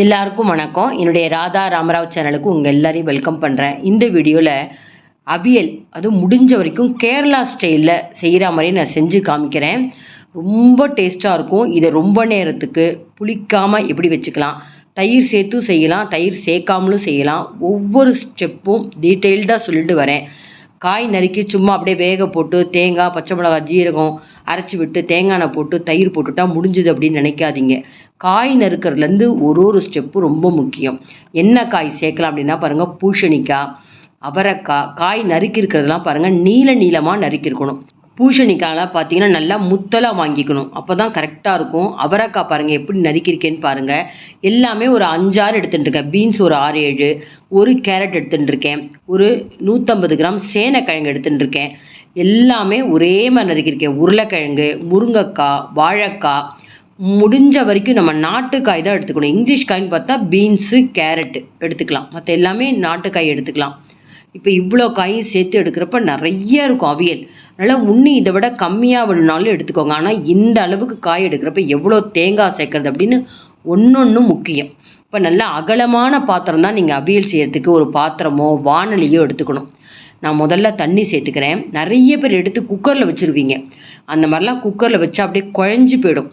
எல்லாருக்கும் வணக்கம். என்னுடைய ராதா ராமராவ் சேனலுக்கு உங்கள் எல்லாரையும் வெல்கம் பண்ணுறேன் இந்த வீடியோவில் அவியல் அதுவும் முடிஞ்ச வரைக்கும் கேரளா ஸ்டைலில் செய்கிற மாதிரி நான் செஞ்சு காமிக்கிறேன். ரொம்ப டேஸ்ட்டாக இருக்கும். இதை ரொம்ப நேரத்துக்கு புளிக்காமல் எப்படி வச்சுக்கலாம்? தயிர் சேர்த்தும் செய்யலாம் தயிர் சேர்க்காமலும் செய்யலாம். ஒவ்வொரு ஸ்டெப்பும் டீட்டெயில்டாக சொல்லிட்டு வரேன். காய் நறுக்கி சும்மா அப்படியே வேக போட்டு தேங்காய் பச்சை மிளகாய் ஜீரகம் அரைச்சி விட்டு தேங்காய் எண்ணெய் போட்டு தயிர் போட்டுட்டா முடிஞ்சுது அப்படின்னு நினைக்காதீங்க. காய் நறுக்கிறதுலேருந்து ஒரு ஒரு ஸ்டெப்பு ரொம்ப முக்கியம். என்ன காய் சேர்க்கலாம் அப்படின்னா பாருங்கள் பூசணிக்காய் அவரைக்காய் காய் நறுக்கி இருக்கிறதெல்லாம் பாருங்கள் நீல நீளமாக நறுக்கியிருக்கணும் பூஷணிக்காயெல்லாம் பார்த்தீங்கன்னா நல்லா முத்தலாக வாங்கிக்கணும். அப்போ தான் கரெக்டாக இருக்கும். அவரைக்காய் பாருங்கள் எப்படி நறுக்கிருக்கேன்னு பாருங்கள் எல்லாமே ஒரு அஞ்சாறு எடுத்துட்டுருக்கேன். பீன்ஸ் ஒரு ஆறு ஏழு. ஒரு கேரட் எடுத்துட்டுருக்கேன். ஒரு நூற்றம்பது கிராம் சேனைக்கிழங்கு எடுத்துட்டுருக்கேன். எல்லாமே ஒரே மாதிரி நறுக்கியிருக்கேன். உருளைக்கிழங்கு முருங்கைக்காய் வாழைக்காய். முடிஞ்ச வரைக்கும் நம்ம நாட்டுக்காய் தான் எடுத்துக்கணும். இங்கிலீஷ் காய்ன்னு பார்த்தா பீன்ஸு கேரட்டு எடுத்துக்கலாம். மற்ற எல்லாமே நாட்டுக்காய் எடுத்துக்கலாம். இப்போ இவ்வளோ காயும் சேர்த்து எடுக்கிறப்ப நிறைய இருக்கும் அவியல். அதனால் உண்ணி இதை விட கம்மியாக வேணுனாலும் எடுத்துக்கோங்க. ஆனால் இந்த அளவுக்கு காய் எடுக்கிறப்ப எவ்வளோ தேங்காய் சேர்க்கறது அப்படின்னு ஒன்று முக்கியம். இப்போ நல்ல அகலமான பாத்திரம் தான் நீங்கள் அவியல் செய்கிறதுக்கு ஒரு பாத்திரமோ வானொலியோ எடுத்துக்கணும். நான் முதல்ல தண்ணி சேர்த்துக்கிறேன். நிறைய பேர் எடுத்து குக்கரில் வச்சுருவீங்க. அந்த மாதிரிலாம் குக்கரில் வச்சா அப்படியே குழஞ்சி போயிடும்.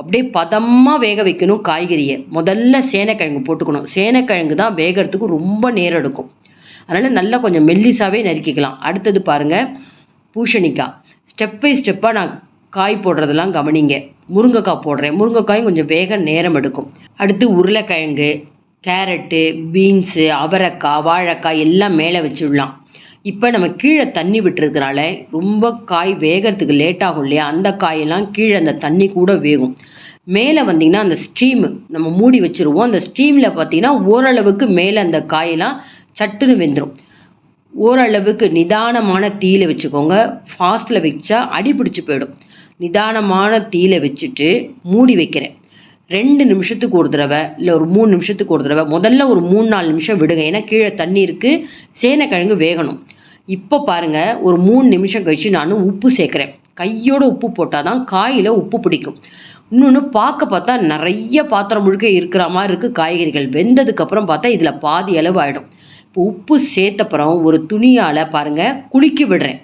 அப்படியே பதமாக வேக வைக்கணும் காய்கறியை. முதல்ல சேனைக்கிழங்கு போட்டுக்கணும். சேனைக்கிழங்கு தான் வேகிறதுக்கு ரொம்ப நேரம் எடுக்கும். அதனால் நல்லா கொஞ்சம் மெல்லிசாவே நறுக்கிக்கலாம். அடுத்தது பாருங்கள் பூஷணிக்காய் ஸ்டெப் பை ஸ்டெப்பாக நான் காய் போடுறதெல்லாம் கவனிங்க. முருங்கைக்காய் போடுறேன். முருங்கைக்காயும் கொஞ்சம் வேக நேரம் எடுக்கும். அடுத்து உருளைக்கிழங்கு கேரட்டு பீன்ஸு அவரைக்காய் வாழைக்காய் எல்லாம் மேலே வச்சுடலாம். இப்போ நம்ம கீழே தண்ணி விட்டுருக்கனால ரொம்ப காய் வேகிறதுக்கு லேட் ஆகும் இல்லையா? அந்த காயெல்லாம் கீழே அந்த தண்ணி கூட வேகும். மேலே வந்தீங்கன்னா அந்த ஸ்டீம் நம்ம மூடி வச்சுருவோம். அந்த ஸ்டீமில் பார்த்தீங்கன்னா ஓரளவுக்கு மேலே அந்த காயெல்லாம் சட்டுன்னு வெந்துடும் ஓரளவுக்கு நிதானமான தீயில வச்சுக்கோங்க. ஃபாஸ்ட்டில் வச்சா அடி பிடிச்சி போயிடும். நிதானமான தீயில வச்சுட்டு மூடி வைக்கிறேன். ரெண்டு நிமிஷத்துக்கு ஒரு தடவை இல்லை ஒரு மூணு நிமிஷத்துக்கு ஒரு தடவை. முதல்ல ஒரு மூணு நாலு நிமிஷம் விடுங்க. ஏன்னா கீழே தண்ணி இருக்குது சேனைக்கிழங்கு வேகணும். இப்போ பாருங்கள் ஒரு மூணு நிமிஷம் கழித்து நான் உப்பு சேர்க்குறேன். கையோட உப்பு போட்டால் தான் காயில் உப்பு பிடிக்கும். இன்னொன்று பார்க்க பார்த்தா நிறைய பாத்திரம் முழுக்க இருக்கிற மாதிரி இருக்குது காய்கறிகள். வெந்ததுக்கப்புறம் பார்த்தா இதில் பாதி அளவு ஆகிடும் இப்போ உப்பு சேர்த்தப்புறம் ஒரு துணியால் பாருங்கள் குளிக்க விடுறேன்.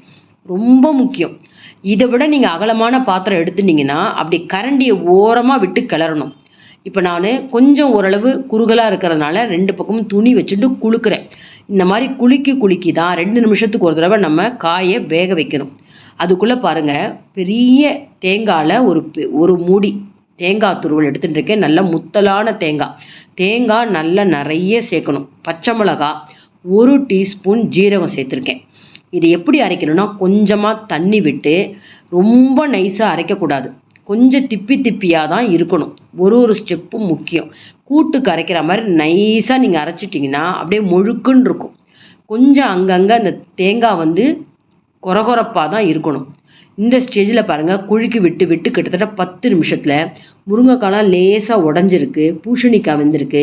ரொம்ப முக்கியம். இதை விட நீங்கள் அகலமான பாத்திரம் எடுத்துட்டிங்கன்னா அப்படி கரண்டியை ஓரமாக விட்டு கிளறணும். இப்போ நான் கொஞ்சம் ஓரளவு குறுகலாக இருக்கிறதுனால ரெண்டு பக்கமும் துணி வச்சுட்டு குளுக்குறேன் இந்த மாதிரி குலுக்கி குலுக்கி தான் ரெண்டு நிமிஷத்துக்கு ஒரு தடவை நம்ம காயை வேக வைக்கணும். அதுக்குள்ளே பாருங்கள் பெரிய தேங்காயில் ஒரு ஒரு மூடி தேங்காய் துருவல் எடுத்துகிட்டு இருக்கேன். நல்ல முத்தலான தேங்காய். தேங்காய் நல்லா நிறைய சேர்க்கணும். பச்சை மிளகாய் ஒரு டீஸ்பூன் ஜீரகம் சேர்த்துருக்கேன். இது எப்படி அரைக்கணும்னா கொஞ்சமாக தண்ணி விட்டு ரொம்ப நைஸாக அரைக்கக்கூடாது. கொஞ்சம் திப்பி திப்பியாக தான் இருக்கணும். ஒரு ஒரு ஸ்டெப்பும் முக்கியம். கூட்டுக்கு அரைக்கிற மாதிரி நைஸாக நீங்கள் அரைச்சிட்டிங்கன்னா அப்படியே முழுக்குன்னு இருக்கும். கொஞ்சம் அங்கங்கே அந்த தேங்காய் வந்து கொரகொரப்பாக தான் இருக்கணும். இந்த ஸ்டேஜில் பாருங்கள் குழுக்கி விட்டு விட்டு கிட்டத்தட்ட பத்து நிமிஷத்தில் முருங்கைக்காலாம் லேசாக உடஞ்சிருக்கு பூசணிக்காய் வெந்திருக்கு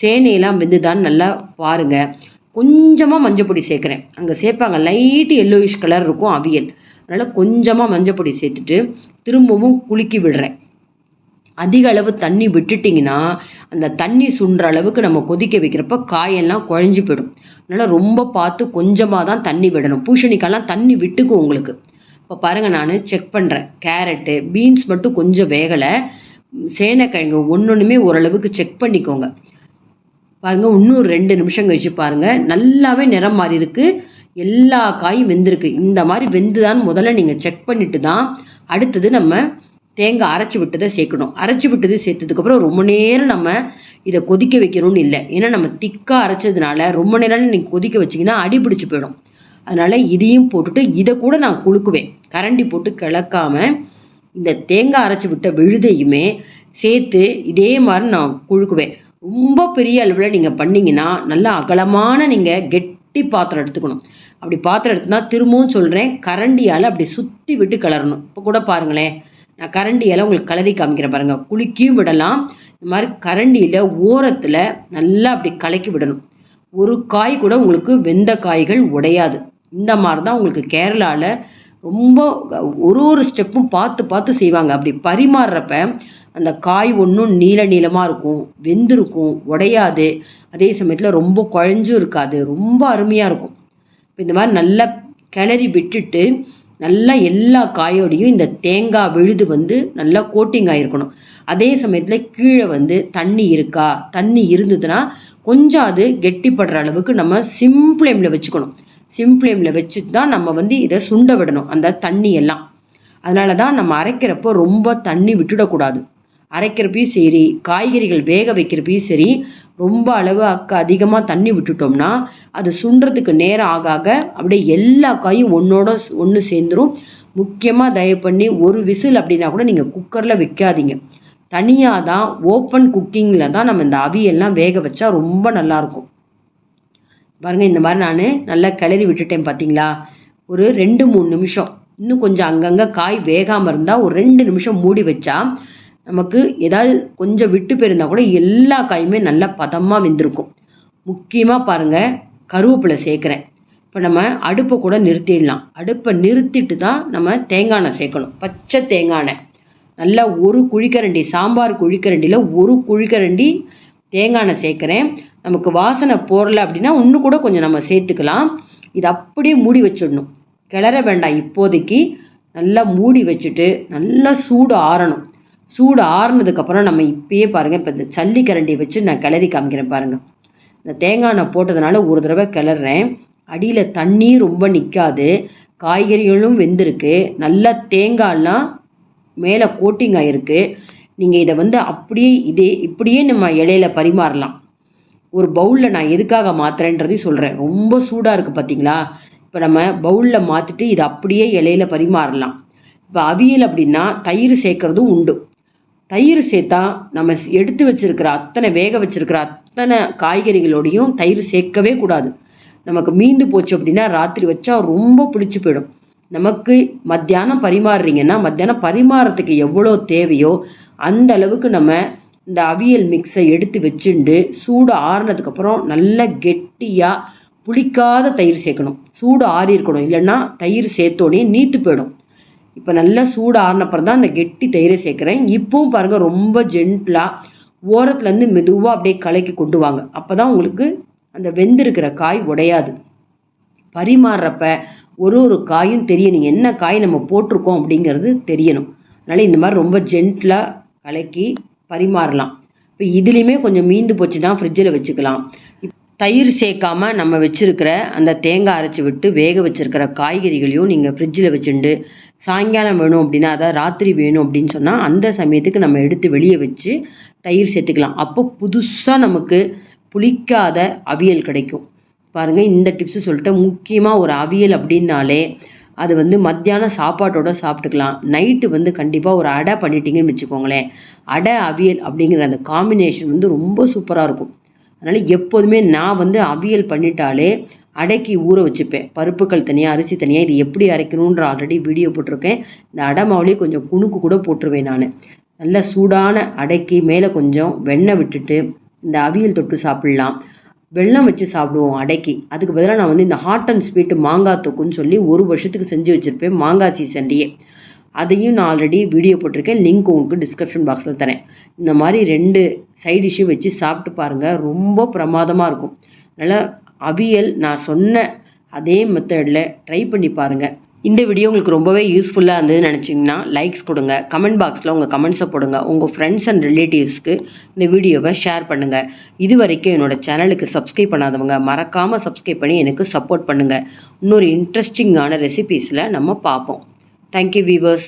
சேனையெல்லாம் வெந்துதான்னு நல்லா பாருங்கள் கொஞ்சமாக மஞ்சப்பொடி சேர்க்குறேன். அங்கே சேர்ப்பாங்க. லைட்டு எல்லோயிஷ் கலர் இருக்கும் அவியல். அதனால் கொஞ்சமாக மஞ்சப்பொடி சேர்த்துட்டு திரும்பவும் குலுக்கி விடுறேன். அதிக அளவு தண்ணி விட்டுட்டிங்கன்னா அந்த தண்ணி சுண்டுற அளவுக்கு நம்ம கொதிக்க வைக்கிறப்ப காயெல்லாம் குழஞ்சி போயிடும். அதனால் ரொம்ப பார்த்து கொஞ்சமாக தான் தண்ணி விடணும். பூசணிக்காய்லாம் தண்ணி விட்டுக்கும் உங்களுக்கு. இப்போ பாருங்கள் நான் செக் பண்ணுறேன் கேரட்டு பீன்ஸ் மட்டும் கொஞ்சம் வேகலை. சேனைக்கிழங்கு ஒன்று ஒன்றுமே ஓரளவுக்கு செக் பண்ணிக்கோங்க. பாருங்கள் இன்னும் ரெண்டு நிமிஷம் கழிச்சு பாருங்கள் நல்லாவே நிறம் மாறி இருக்குது எல்லா காயும் வெந்திருக்கு. இந்த மாதிரி வெந்துதான் முதல்ல நீங்கள் செக் பண்ணிட்டு தான் அடுத்தது நம்ம தேங்காய் அரைச்சி விட்டதை சேர்க்கணும். அரைச்சி விட்டது சேர்த்ததுக்கப்புறம் ரொம்ப நேரம் நம்ம இதை கொதிக்க வைக்கணும்னு இல்லை. ஏன்னா நம்ம திக்காக அரைச்சதுனால ரொம்ப நேரம் நீங்கள் கொதிக்க வச்சிங்கன்னா அடி பிடிச்சி போயிடும். அதனால் இதையும் போட்டுட்டு இதை கூட நான் குலுக்குவேன். கரண்டி போட்டு கிளக்காமல் இந்த தேங்காய் அரைச்சி விட்ட விழுதையுமே சேர்த்து இதே மாதிரி நான் குழுக்குவேன் ரொம்ப பெரிய அளவில் நீங்கள் பண்ணிங்கன்னா நல்லா அகலமான நீங்கள் கெட்டி பாத்திரம் எடுத்துக்கணும். அப்படி பாத்திரம் எடுத்துனா திரும்பவும் சொல்கிறேன் கரண்டியால் அப்படி சுற்றி விட்டு கிளறணும். இப்போ கூட பாருங்களேன் நான் கரண்டியால் உங்களுக்கு கலரி காமிக்கிறேன் பாருங்கள் குலுக்கியும் விடலாம். இந்த மாதிரி கரண்டியில் ஓரத்தில் நல்லா அப்படி கலக்கி விடணும். ஒரு காய் கூட உங்களுக்கு வெந்த காய்கள் உடையாது. இந்த மாதிரி தான் உங்களுக்கு கேரளாவில் ரொம்ப ஒரு ஒரு ஸ்டெப்பும் பார்த்து பார்த்து செய்வாங்க. அப்படி பரிமாறுறப்ப அந்த காய் ஒன்றும் நீல நீளமாக இருக்கும் வெந்திருக்கும் உடையாது. அதே சமயத்தில் ரொம்ப குழஞ்சும் இருக்காது ரொம்ப அருமையாக இருக்கும். இப்போ இந்த மாதிரி நல்லா கிளறி விட்டுட்டு நல்லா எல்லா காயோடையும் இந்த தேங்காய் விழுது வந்து நல்லா கோட்டிங் ஆகிருக்கணும் அதே சமயத்தில் கீழே வந்து தண்ணி இருக்கா? தண்ணி இருந்ததுன்னா கொஞ்சம் அது கெட்டிப்படுற அளவுக்கு நம்ம சிம் ஃப்ளேமில் வச்சுக்கணும். சிம் ஃப்ளேமில் வச்சுட்டு தான் நம்ம வந்து இதை சுண்ட விடணும் அந்த தண்ணி எல்லாம் அதனால தான் நம்ம அரைக்கிறப்போ ரொம்ப தண்ணி விட்டுடக்கூடாது. அரைக்கிறப்பையும் சரி காய்கறிகள் வேக வைக்கிறப்பையும் சரி ரொம்ப அளவு அக்க அதிகமாக தண்ணி விட்டுட்டோம்னா அது சுண்டுறதுக்கு நேரம் ஆக ஆக அப்படியே எல்லா காயும் ஒன்றோட ஒன்று சேர்ந்துரும். முக்கியமாக தயவு பண்ணி ஒரு விசில் அப்படின்னா கூட நீங்கள் குக்கரில் வைக்காதீங்க. தனியாக தான் ஓப்பன் குக்கிங்கில் தான் நம்ம இந்த அவியெல்லாம் வேக வச்சா ரொம்ப நல்லாயிருக்கும் பாருங்கள் இந்த மாதிரி நான் நல்லா கிளறி விட்டுட்டேன் பார்த்தீங்களா ஒரு ரெண்டு மூணு நிமிஷம். இன்னும் கொஞ்சம் அங்கங்கே காய் வேகாமல் இருந்தால் ஒரு ரெண்டு நிமிஷம் மூடி வச்சா நமக்கு ஏதாவது கொஞ்சம் விட்டு போயிருந்தால் கூட எல்லா காயுமே நல்லா பதமாக வெந்திருக்கும். முக்கியமாக பாருங்கள் கருவேப்பிலை சேர்க்குறேன். இப்போ நம்ம அடுப்பை கூட நிறுத்திடலாம். அடுப்பை நிறுத்திட்டு தான் நம்ம தேங்காய் எண்ணெய் சேர்க்கணும். பச்சை தேங்காய் எண்ணெய். நல்லா ஒரு குழிக்கரண்டி சாம்பார் குழிக்கரண்டியில் ஒரு குழிக்கரண்டி தேங்காய் எண்ணெய் சேர்க்குறேன். நமக்கு வாசனை போடல அப்படின்னா இன்னும் கூட கொஞ்சம் நம்ம சேர்த்துக்கலாம். இது அப்படியே மூடி வச்சிடணும். கிளற வேண்டாம் இப்போதைக்கு. நல்லா மூடி வச்சுட்டு நல்லா சூடு ஆறணும். சூடு ஆறுனதுக்கப்புறம் நம்ம இப்பயே பாருங்கள் இப்போ இந்த ஜல்லி கரண்டியை வச்சு நான் கிளறி காமிக்கிறேன் பாருங்கள் இந்த தேங்காய் எண்ணெய் போட்டதுனால ஒரு தடவை கிளறேன். அடியில் தண்ணி ரொம்ப நிற்காது காய்கறிகளும் வெந்திருக்கு. நல்லா தேங்காயெல்லாம் மேலே கோட்டிங் ஆகிருக்கு நீங்கள் இதை வந்து அப்படியே இதே இப்படியே நம்ம இலையில பரிமாறலாம். ஒரு பவுலில் நான் எதுக்காக மாத்துறேன்றதையும் சொல்கிறேன் ரொம்ப சூடாக இருக்குது பார்த்தீங்களா இப்போ நம்ம பவுலில் மாற்றிட்டு இது அப்படியே இலையில பரிமாறலாம். இப்போ அவியல் அப்படின்னா தயிர் சேர்க்குறதும் உண்டு. தயிர் சேர்த்தா நம்ம எடுத்து வச்சுருக்கிற அத்தனை வேக வச்சுருக்கிற அத்தனை காய்கறிகளோடையும் தயிர் சேர்க்கவே கூடாது. நமக்கு மீந்து போச்சு அப்படின்னா ராத்திரி வச்சா ரொம்ப பிடிச்சி போயிடும். நமக்கு மத்தியானம் பரிமாறுறீங்கன்னா மத்தியானம் பரிமாறத்துக்கு எவ்வளோ தேவையோ அந்த அளவுக்கு நம்ம இந்த அவியல் மிக்ஸை எடுத்து வச்சுண்டு சூடு ஆறுனதுக்கப்புறம் நல்லா கெட்டியாக புளிக்காத தயிர் சேர்க்கணும். சூடு ஆறி இருக்கணும். இல்லைன்னா தயிர் சேர்த்தோடனே நீத்து போயிடும். இப்போ நல்லா சூடு ஆறினப்புறம் தான் அந்த கெட்டி தயிரை சேர்க்குறேன். இப்போவும் பாருங்கள் ரொம்ப ஜென்டிலாக ஓரத்துலேருந்து மெதுவாக அப்படியே கலக்கி கொண்டு வாங்க. அப்போ தான் உங்களுக்கு அந்த வெந்திருக்கிற காய் உடையாது. பரிமாறுறப்ப ஒரு ஒரு காயும் தெரியணும் என்ன காய் நம்ம போட்டிருக்கோம் அப்படிங்கிறது தெரியணும். அதனால் இந்த மாதிரி ரொம்ப ஜென்டிலாக கலக்கி பரிமாறலாம். இப்போ இதுலேயுமே கொஞ்சம் மீந்து போச்சுன்னா ஃப்ரிட்ஜில் வச்சுக்கலாம். தயிர் சேர்க்காம நம்ம வச்சுருக்கிற அந்த தேங்காய் அரைச்சி விட்டு வேக வச்சுருக்கிற காய்கறிகளையும் நீங்கள் ஃப்ரிட்ஜில் வச்சுண்டு சாயங்காலம் வேணும் அப்படின்னா அதாவது ராத்திரி வேணும் அப்படின்னு சொன்னால் அந்த சமயத்துக்கு நம்ம எடுத்து வெளியே வச்சு தயிர் சேர்த்துக்கலாம். அப்போ புதுசாக நமக்கு புளிக்காத அவியல் கிடைக்கும். பாருங்கள் இந்த டிப்ஸு சொல்லிட்டு முக்கியமாக ஒரு அவியல் அப்படின்னாலே அது வந்து மத்தியானம் சாப்பாட்டோட சாப்பிட்டுக்கலாம். நைட்டு வந்து கண்டிப்பாக ஒரு அடை பண்ணிட்டீங்கன்னு வச்சுக்கோங்களேன். அடை அவியல் அப்படிங்கிற அந்த காம்பினேஷன் வந்து ரொம்ப சூப்பராக இருக்கும். அதனால் எப்போதுமே நான் வந்து அவியல் பண்ணிட்டாலே அடைக்கி ஊற வச்சுப்பேன். பருப்புக்கள் தனியாக அரிசி தனியாக இது எப்படி அரைக்கணுன்ற ஆல்ரெடி வீடியோ போட்டிருக்கேன். இந்த அடை மாவுலேயே கொஞ்சம் குணுக்கு கூட போட்டுருவேன் நான். நல்ல சூடான அடைக்கி மேலே கொஞ்சம் வெண்ணெய் விட்டுட்டு இந்த அவியல் தொட்டு சாப்பிட்லாம். வெள்ளம் வச்சு சாப்பிடுவோம் அடைக்கி. அதுக்கு பதிலாக நான் வந்து இந்த ஹாட் அண்ட் ஸ்வீட்டு மாங்காய் தொக்குன்னு சொல்லி ஒரு வருஷத்துக்கு செஞ்சு வச்சுருப்பேன் மாங்காய் சீசன்லேயே. அதையும் நான் ஆல்ரெடி வீடியோ போட்டிருக்கேன். லிங்க் உங்களுக்கு டிஸ்கிரிப்ஷன் பாக்ஸில் தரேன். இந்த மாதிரி ரெண்டு சைட் டிஷ்ஷும் வச்சு சாப்பிட்டு பாருங்கள் ரொம்ப பிரமாதமாக இருக்கும். அதனால் அவியல் நான் சொன்ன அதே மெத்தடில் ட்ரை பண்ணி பாருங்கள் இந்த வீடியோ உங்களுக்கு ரொம்பவே யூஸ்ஃபுல்லாக இருந்ததுன்னு நினச்சிங்கன்னா லைக்ஸ் கொடுங்க. கமெண்ட் பாக்ஸில் உங்கள் கமெண்ட்ஸை போடுங்க. உங்கள் ஃப்ரெண்ட்ஸ் அண்ட் ரிலேட்டிவ்ஸ்க்கு இந்த வீடியோவை ஷேர் பண்ணுங்கள் இது வரைக்கும் என்னோடய சேனலுக்கு சப்ஸ்கிரைப் பண்ணாதவங்க மறக்காமல் சப்ஸ்கிரைப் பண்ணி எனக்கு சப்போர்ட் பண்ணுங்கள் இன்னொரு இன்ட்ரெஸ்டிங்கான ரெசிபீஸில் நம்ம பார்ப்போம். Thank you viewers